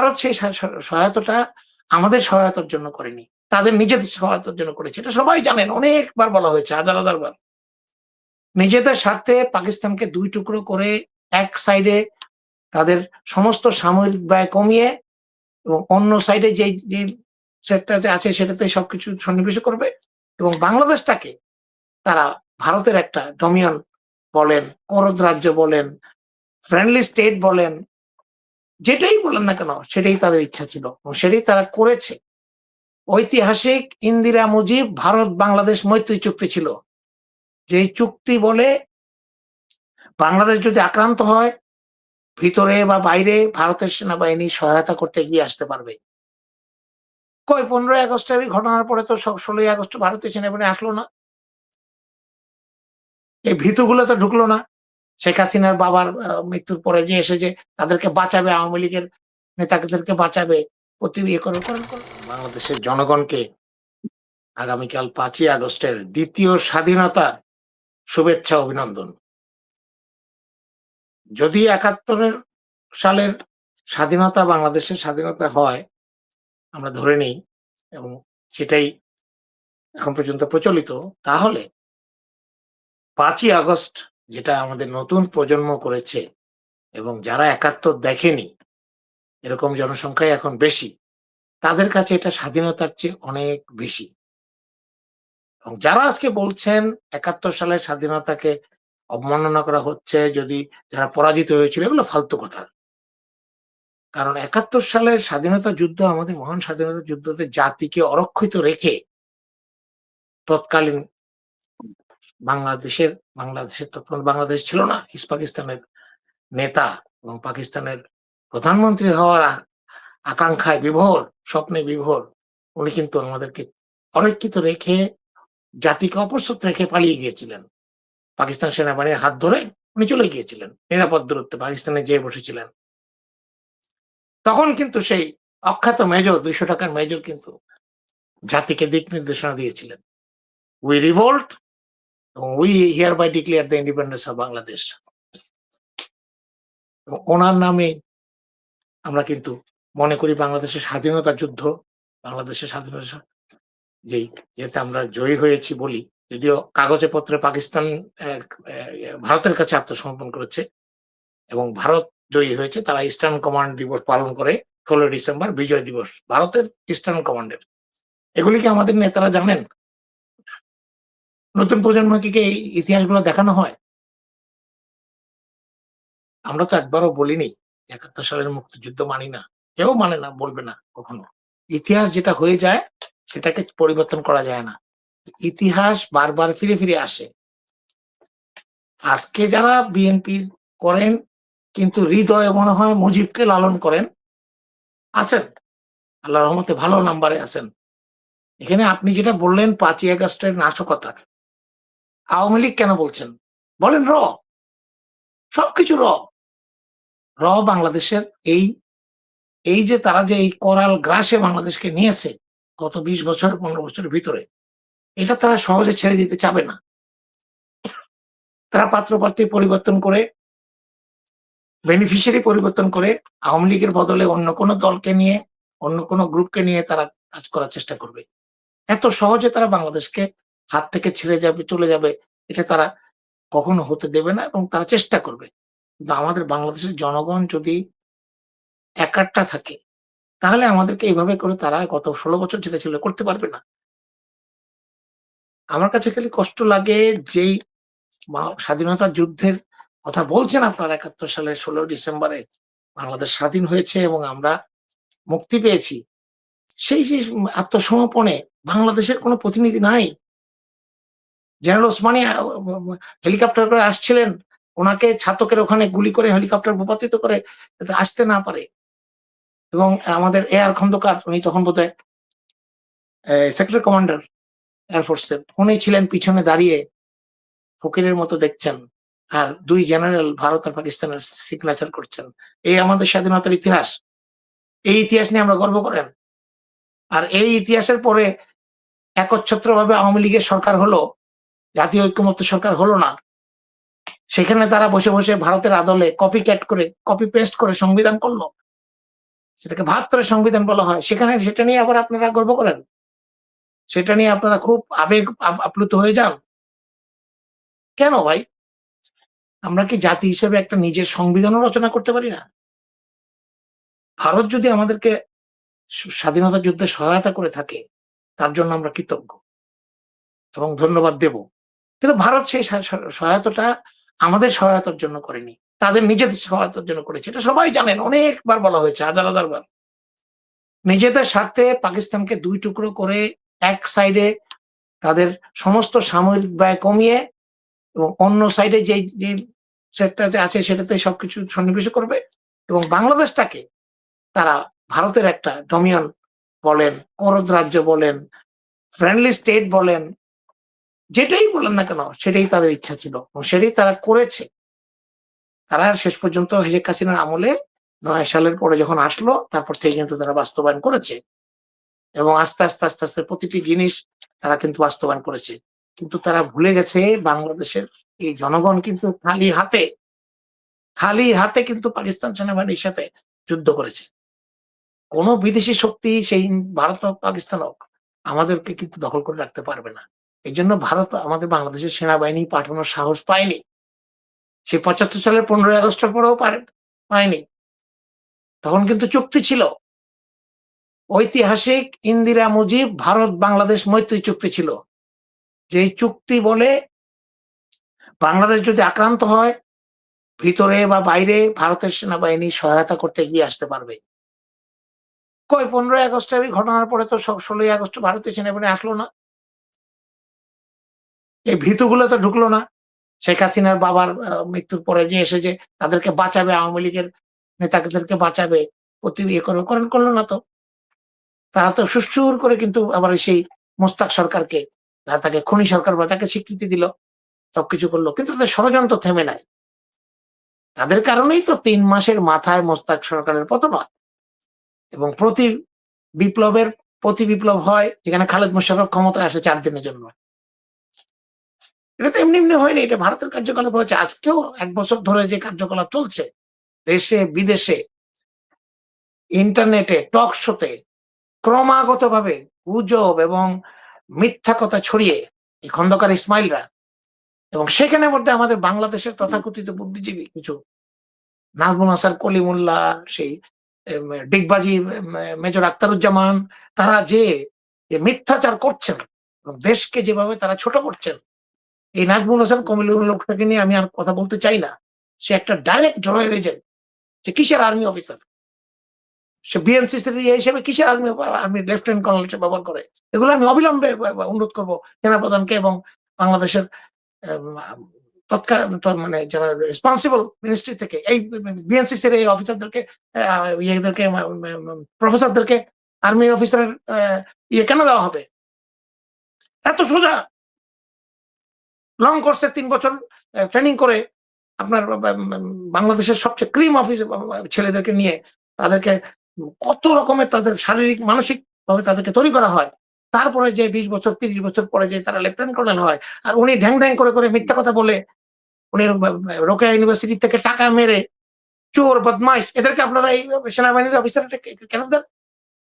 ভারত সেই সহায়তাটা আমাদের সহায়তার জন্য করেনি। তাদের নিজেদের সহায়তার জন্য করেছে। এটা সবাই জানেন, অনেকবার বলা হয়েছে, হাজার হাজার বার। নিজেদের স্বার্থে পাকিস্তানকে দুই টুকরো করে এক সাইডে তাদের সমস্ত সামরিক ব্যয় কমিয়ে এবং অন্য সাইডে যে যে সেটটাতে আছে সেটাতে সবকিছু সন্নিবেশ করবে এবং বাংলাদেশটাকে তারা ভারতের একটা ডমিয়ন বলেন, করদ রাজ্য বলেন ফ্রেন্ডলি স্টেট বলেন যেটাই বলেন না কেন, সেটাই তাদের ইচ্ছা ছিল সেটাই তারা করেছে। ঐতিহাসিক ইন্দিরা মুজিব ভারত বাংলাদেশ মৈত্রী চুক্তি ছিল। যে চুক্তি বলে বাংলাদেশ যদি আক্রান্ত হয়, ভিতরে বা বাইরে ভারতের সেনাবাহিনী সহায়তা করতে এগিয়ে আসতে পারবে। কয় পনেরোই আগস্টের ঘটনার পরে তো ষোলোই আগস্ট ভারতীয় সেনাবাহিনী আসলো না। এই ভীতুগুলো তো ঢুকলো না। শেখ হাসিনার বাবার মৃত্যুর পরে যে এসে যে তাদেরকে বাঁচাবে, আওয়ামী লীগের নেতাদেরকে বাঁচাবে, প্রতি ইয়ে বাংলাদেশের জনগণকে আগামীকাল পাঁচই আগস্টের দ্বিতীয় স্বাধীনতার শুভেচ্ছা, অভিনন্দন। যদি একাত্তরের সালের স্বাধীনতা বাংলাদেশের স্বাধীনতা হয়, আমরা ধরে নিই, এবং সেটাই এখন পর্যন্ত প্রচলিত, তাহলে পাঁচই আগস্ট যেটা আমাদের নতুন প্রজন্ম করেছে এবং যারা একাত্তর দেখেনি, এরকম জনসংখ্যাই এখন বেশি, তাদের কাছে এটা স্বাধীনতার চেয়ে অনেক বেশি। এবং যারা আজকে বলছেন একাত্তর সালের স্বাধীনতাকে অবমাননা করা হচ্ছে, যদি যারা পরাজিত হয়েছিল, এগুলো ফালতু কথা। কারণ একাত্তর সালের স্বাধীনতা যুদ্ধ আমাদের মহান স্বাধীনতা যুদ্ধতে জাতিকে অরক্ষিত রেখে তৎকালীন বাংলাদেশের বাংলাদেশের তৎকালীন বাংলাদেশ ছিল না, ইস্ট পাকিস্তানের নেতা এবং পাকিস্তানের প্রধানমন্ত্রী হওয়ার আকাঙ্ক্ষায় বিভোর, স্বপ্নে বিভোর, উনি কিন্তু আমাদেরকে অরক্ষিত রেখে, জাতিকে অপস্তুত রেখে পালিয়ে গিয়েছিলেন। পাকিস্তান সেনাবাহিনীর হাত ধরে উনি চলে গিয়েছিলেন, নিরাপদ দূরত্বে পাকিস্তানে যেয়ে বসেছিলেন। তখন কিন্তু সেই অখ্যাত মেজর, দুইশো টাকার মেজর কিন্তু জাতিকে দিক নির্দেশনা দিয়েছিলেন। উই রিভোল্ট এবং we hereby declare the independence of Bangladesh ওনার নামে আমরা কিন্তু মনে করি বাংলাদেশের স্বাধীনতা যুদ্ধ, বাংলাদেশের স্বাধীনতা যেই, যেতে আমরা জয়ী হয়েছি বলি, যদিও কাগজে পত্রে পাকিস্তান ভারতের কাছে আত্মসমর্পণ করেছে এবং ভারত জয়ী হয়েছে, তারা ইস্টার্ন কমান্ড দিবস পালন করে ষোলো ডিসেম্বর, বিজয় দিবস, ভারতের ইস্টার্ন কমান্ডের এগুলি কি আমাদের নেতারা জানেন? নতুন প্রজন্মকে কি এই ইতিহাসগুলো দেখানো হয়? আমরা তো একবারও বলিনি, একাত্তর সালের মুক্তিযুদ্ধ মানি না। কেউ মানে না, বলবে না কখনো। ইতিহাস যেটা হয়ে যায়, সেটাকে পরিবর্তন করা যায় না। ইতিহাস বারবার ফিরে ফিরে আসে। আজকে যারা বিএনপি করেন, কিন্তু হৃদয়ে মনে হয় মুজিবকে লালন করেন, আছেন। আল্লাহ রহমতে ভালো নাম্বারে আছেন। এখানে আপনি যেটা বললেন, পাঁচই আগস্টের নাশকতা আওয়ামী লীগ কেন বলছেন? বলেন র। সবকিছু র। র বাংলাদেশের এই এই যে তারা যে এই করাল গ্রাসে বাংলাদেশকে নিয়েছে গত বিশ বছর, পনেরো বছরের ভিতরে, এটা তারা সহজে ছেড়ে দিতে চাবে না। তারা পাত্রপাত্রী পরিবর্তন করে বেনিফিশিয়ারি পরিবর্তন করে আওয়ামী লীগের বদলে অন্য কোনো দলকে নিয়ে, অন্য কোনো গ্রুপকে নিয়ে তারা কাজ করার চেষ্টা করবে। এত সহজে তারা বাংলাদেশকে হাত থেকে ছেড়ে যাবে, চলে যাবে, এটা তারা কখনো হতে দেবে না এবং তারা চেষ্টা করবে। কিন্তু আমাদের বাংলাদেশের জনগণ যদি একাট্টা থাকে, তাহলে আমাদেরকে এইভাবে করে তারা গত ষোলো বছর যেটা ছিল করতে পারবে না। আমার কাছে খালি কষ্ট লাগে যেই স্বাধীনতা যুদ্ধের কথা বলছেন আপনার একাত্তর সালের ষোলো ডিসেম্বরে বাংলাদেশ স্বাধীন হয়েছে এবং আমরা মুক্তি পেয়েছি। সেই সেই আত্মসমর্পণে বাংলাদেশের কোনো প্রতিনিধি নাই। জেনারেল ওসমানী হেলিকপ্টার করে আসছিলেন। ওনাকে ছাতকের ওখানে গুলি করে হেলিকপ্টার ভূপাতিত করে আসতে না পারে। এবং আমাদের এয়ার খন্দকার, উনি তখন বোধ হয় সেক্টর কমান্ডার এয়ারফোর্সের উনি ছিলেন পিছনে দাঁড়িয়ে ফকিরের মতো দেখছেন। আর দুই জেনারেল ভারত আর পাকিস্তানের সিগনেচার করছেন। এই আমাদের স্বাধীনতার ইতিহাস। এই ইতিহাস নিয়ে আমরা গর্ব করেন। আর এই ইতিহাসের পরে একচ্ছত্র ভাবে আওয়ামী লীগের সরকার হলো জাতীয় ঐক্যমত্য সরকার হলো না। সেখানে তারা বসে বসে ভারতের আদলে কপি ক্যাট করে কপি পেস্ট করে সংবিধান করল। সেটাকে বাহাত্তরের সংবিধান বলা হয়। সেখানে সেটা নিয়ে আবার আপনারা গর্ব করেন। সেটা নিয়ে আপনারা খুব আবেগ আপ্লুত হয়ে যান। কেন ভাই? আমরা কি জাতি হিসেবে একটা নিজের সংবিধানও রচনা করতে পারি না? ভারত যদি আমাদেরকে স্বাধীনতা যুদ্ধে সহায়তা করে থাকে, তার জন্য আমরা কৃতজ্ঞ। এবং ধন্যবাদ দেব। কিন্তু ভারত সেই সহায়তাটা আমাদের সহায়তার জন্য করেনি। তাদের নিজেদের সহায়তার জন্য করেছে। এটা সবাই জানেন, অনেকবার বলা হয়েছে, হাজার হাজার বার। নিজেদের স্বার্থে পাকিস্তানকে দুই টুকরো করে এক সাইডে তাদের সমস্ত সামরিক ব্যয় কমিয়ে এবং অন্য সাইডে যে যে সেটটাতে আছে সেটাতে সবকিছু সন্নিবেশ করবে এবং বাংলাদেশটাকে তারা ভারতের একটা ডমিয়ন বলেন, করদ রাজ্য বলেন ফ্রেন্ডলি স্টেট বলেন যেটাই বলেন না কেন, সেটাই তাদের ইচ্ছা ছিল সেটাই তারা করেছে। তারা শেষ পর্যন্ত শেখ হাসিনার আমলে নয় সালের পরে যখন আসলো, তারপর থেকে কিন্তু তারা বাস্তবায়ন করেছে। এবং আস্তে আস্তে আস্তে আস্তে প্রতিটি জিনিস তারা কিন্তু বাস্তবায়ন করেছে। কিন্তু তারা ভুলে গেছে বাংলাদেশের এই জনগণ কিন্তু খালি হাতে খালি হাতে কিন্তু পাকিস্তান সেনাবাহিনীর সাথে যুদ্ধ করেছে। কোন বিদেশি শক্তি সেই ভারত হোক, পাকিস্তান হোক, আমাদেরকে কিন্তু দখল করে রাখতে পারবে না। এই জন্য ভারত আমাদের বাংলাদেশের সেনাবাহিনী পাঠানোর সাহস পায়নি। সে পঁচাত্তর সালের পনেরোই আগস্টের পরেও পারে- পায়নি। তখন কিন্তু চুক্তি ছিল। ঐতিহাসিক ইন্দিরা মুজিব ভারত বাংলাদেশ মৈত্রী চুক্তি ছিল। যে চুক্তি বলে বাংলাদেশ যদি আক্রান্ত হয়, ভিতরে বা বাইরে ভারতের সেনাবাহিনী সহায়তা করতে এগিয়ে আসতে পারবে। কই, পনেরোই আগস্টের ঘটনার পরে তো ষোলোই আগস্ট ভারতীয় সেনাবাহিনী আসলো না। এই ভীতুগুলো তো ঢুকলো না। শেখ হাসিনার বাবার মৃত্যুর পরে যে এসে যে তাদেরকে বাঁচাবে, আওয়ামী লীগের নেতাদেরকে বাঁচাবে, প্রতি ইয়ে করে করেন করল না তো। তারা তো সুষ্ঠুর করে কিন্তু আবার সেই মোস্তাক সরকারকে তারা তাকে খনি সরকার বা তাকে স্বীকৃতি দিল, সবকিছু করল। কিন্তু তাদের ষড়যন্ত্র থেমে নাই। তাদের কারণেই তো তিন মাসের মাথায় মোস্তাক সরকারের পতন হয়। এবং প্রতি বিপ্লবের, প্রতি বিপ্লব হয়, যেখানে খালেদ মোশাররফ ক্ষমতায় আসে চার দিনের জন্য। এটা তো এমনি এমনি হয়নি, এটা ভারতের কার্যকলাপ হয়েছে। আজকেও এক বছর ধরে যে কার্যকলাপ চলছে, দেশে, বিদেশে ইন্টারনেটে টক শোতে ক্রমাগত ভাবে গুজব এবং মিথ্যা কথা ছড়িয়ে এই খন্দকার ইসমাইলরা এবং সেখানে মধ্যে আমাদের বাংলাদেশের তথাকথিত বুদ্ধিজীবী কিছু নাজমুল হাসান, কলিমুল্লাহ, সেই ডিগবাজি মেজর আক্তারুজ্জামান, তারা যে মিথ্যাচার করছেন দেশকে যেভাবে তারা ছোট করছেন এই নাজমুল হাসান কমিলুল লোকটাকে নিয়ে আমি আর কথা বলতে চাই না। সে একটা ডাইরেক্ট রয়্যাল এজেন্ট সে কিসের আর্মি অফিসার সে বিএনসিসি হিসেবে কিসের আর্মি আর্মি লেফটেন্যান্ট কর্নেল হিসেবে ব্যবহার করে। এগুলো আমি অবিলম্বে অনুরোধ করব সেনাপ্রধানকে এবং বাংলাদেশের তৎকাল মানে যারা রেসপন্সিবল মিনিস্ট্রি থেকে এই বিএনসিসির এই অফিসারদেরকে ইয়েদেরকে প্রফেসরদেরকে আর্মি অফিসারের ইয়ে কেন দেওয়া হবে? এত সোজা লং কোর্সে তিন বছর ট্রেনিং করে আপনার বাংলাদেশের সবচেয়ে ক্রিম অফিস ছেলেদেরকে নিয়ে তাদেরকে কত রকমের তাদের শারীরিক মানসিক ভাবে তাদেরকে তৈরি করা হয়। তারপরে যে বিশ বছর, তিরিশ বছর পরে যে তারা লেফটেন্যান্ট কর্নেল হয় আর উনি ঢ্যাং ঢ্যাং করে করে মিথ্যা কথা বলে উনি রোকেয়া ইউনিভার্সিটি থেকে টাকা মেরে চোর, বদমাইশ, এদেরকে আপনারা এই সেনাবাহিনীর অফিসার কেন দেন?